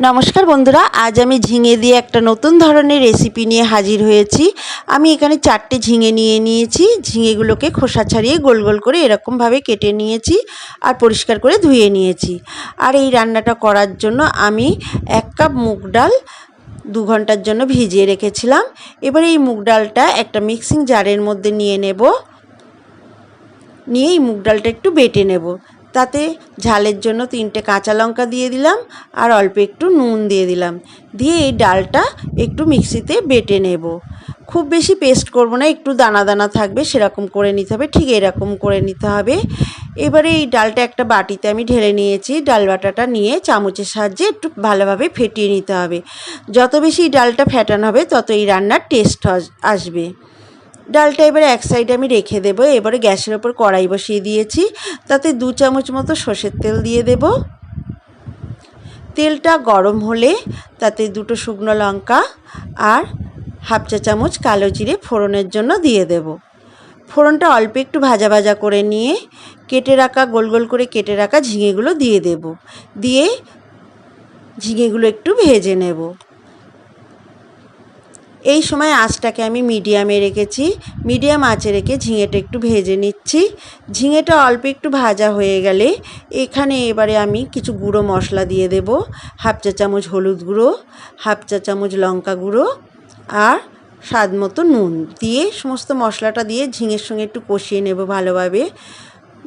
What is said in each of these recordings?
নমস্কার বন্ধুরা, আজ আমি ঝিঙে দিয়ে একটা নতুন ধরনের রেসিপি নিয়ে হাজির হয়েছি। আমি এখানে চারটে ঝিঙে নিয়ে নিয়েছি। ঝিঙেগুলোকে খোসা ছাড়িয়ে গোল গোল করে এরকমভাবে কেটে নিয়েছি আর পরিষ্কার করে ধুয়ে নিয়েছি। আর এই রান্নাটা করার জন্য আমি এক কাপ মুগ ডাল দু ঘণ্টার জন্য ভিজিয়ে রেখেছিলাম। এবার এই মুগ ডালটা একটা মিক্সিং জারের মধ্যে নিয়ে নেব। নিয়ে এই মুগ ডালটা একটু বেটে নেব। তাতে ঝালের জন্য তিনটে কাঁচা লঙ্কা দিয়ে দিলাম আর অল্প একটু নুন দিয়ে দিলাম। দিয়ে এই ডালটা একটু মিক্সিতে বেটে নেব। খুব বেশি পেস্ট করব না, একটু দানা দানা থাকবে, সেরকম করে নিতে হবে, ঠিক এরকম করে নিতে হবে। এবারে এই ডালটা একটা বাটিতে আমি ঢেলে নিয়েছি। ডাল বাটাটা নিয়ে চামচের সাহায্যে একটু ভালোভাবে ফেটিয়ে নিতে হবে। যত বেশি ডালটা ফেটানো হবে তত এই রান্নার টেস্ট আসবে। ডালটা এবারে এক সাইডে আমি রেখে দেবো। এবারে গ্যাসের ওপর কড়াই বসিয়ে দিয়েছি। তাতে দু চামচ মতো সর্ষের তেল দিয়ে দেব। তেলটা গরম হলে তাতে দুটো শুকনো লঙ্কা আর হাফ চা চামচ কালো জিরে ফোড়নের জন্য দিয়ে দেব। ফোড়নটা অল্প একটু ভাজা ভাজা করে নিয়ে কেটে রাখা, গোল গোল করে কেটে রাখা ঝিঙেগুলো দিয়ে দেব। দিয়ে ঝিঙেগুলো একটু ভেজে নেব। এই সময় আঁচটাকে আমি মিডিয়ামে রেখেছি। মিডিয়াম আঁচে রেখে ঝিঙেটা একটু ভেজে নিচ্ছি। ঝিঙেটা অল্প একটু ভাজা হয়ে গেলে এখানে এবারে আমি কিছু গুঁড়ো মশলা দিয়ে দেব। হাফ চা চামচ হলুদ গুঁড়ো, হাফ চা চামচ লঙ্কা গুঁড়ো আর স্বাদ মতো নুন দিয়ে সমস্ত মশলাটা দিয়ে ঝিঙের সঙ্গে একটু কষিয়ে নেব ভালোভাবে।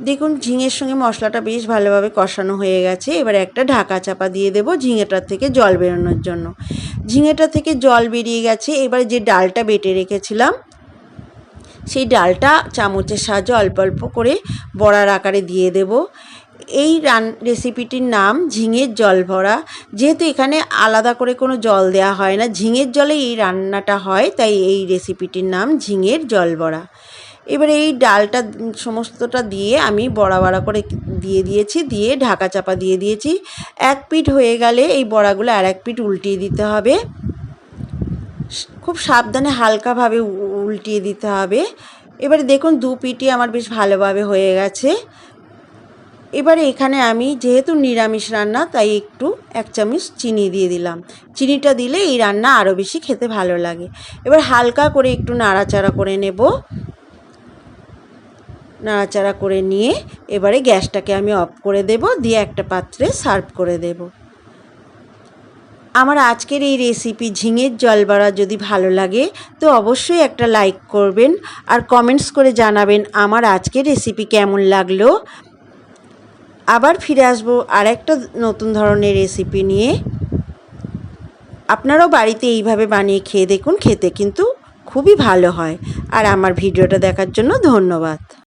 দেখুন, ঝিঙের সঙ্গে মশলাটা বেশ ভালোভাবে কষানো হয়ে গেছে। এবার একটা ঢাকা চাপা দিয়ে দেবো ঝিঙেটার থেকে জল বেরোনোর জন্য। ঝিঙেটা থেকে জল বেরিয়ে গেছে। এবার যে ডালটা বেটে রেখেছিলাম, সেই ডালটা চামচের সাহায্যে অল্প অল্প করে বড়ার আকারে দিয়ে দেব। এই রান রেসিপিটির নাম ঝিঙের জল ভরা। যেহেতু এখানে আলাদা করে কোনো জল দেওয়া হয় না, ঝিঙের জলে এই রান্নাটা হয়, তাই এই রেসিপিটির নাম ঝিঙের জল ভরা। এবারে এই ডালটা সমস্তটা দিয়ে আমি বড়া বড়া করে দিয়ে দিয়েছি, দিয়ে ঢাকা চাপা দিয়ে দিয়েছি। এক পিঠ হয়ে গেলে এই বড়াগুলো আর এক পিঠ উল্টিয়ে দিতে হবে। খুব সাবধানে হালকাভাবে উল্টিয়ে দিতে হবে। এবারে দেখুন দু পিঠই আমার বেশ ভালোভাবে হয়ে গেছে। এবারে এখানে আমি যেহেতু নিরামিষ রান্না, তাই একটু এক চামচ চিনি দিয়ে দিলাম। চিনিটা দিলে এই রান্না আরও বেশি খেতে ভালো লাগে। এবার হালকা করে একটু নাড়াচাড়া করে নেব। নাড়াচাড়া করে নিয়ে এবারে গ্যাসটাকে আমি অফ করে দেব, দিয়ে একটা পাত্রে সার্ভ করে দেব। আমার আজকের এই রেসিপি ঝিঙের জল বাড়া যদি ভালো লাগে, তো অবশ্যই একটা লাইক করবেন আর কমেন্টস করে জানাবেন আমার আজকের রেসিপি কেমন লাগল। আবার ফিরে আসব আর একটা নতুন ধরনের রেসিপি নিয়ে। আপনারাও বাড়িতে এইভাবে বানিয়ে খেয়ে দেখুন, খেতে কিন্তু খুবই ভালো হয়। আর আমার ভিডিওটা দেখার জন্য ধন্যবাদ।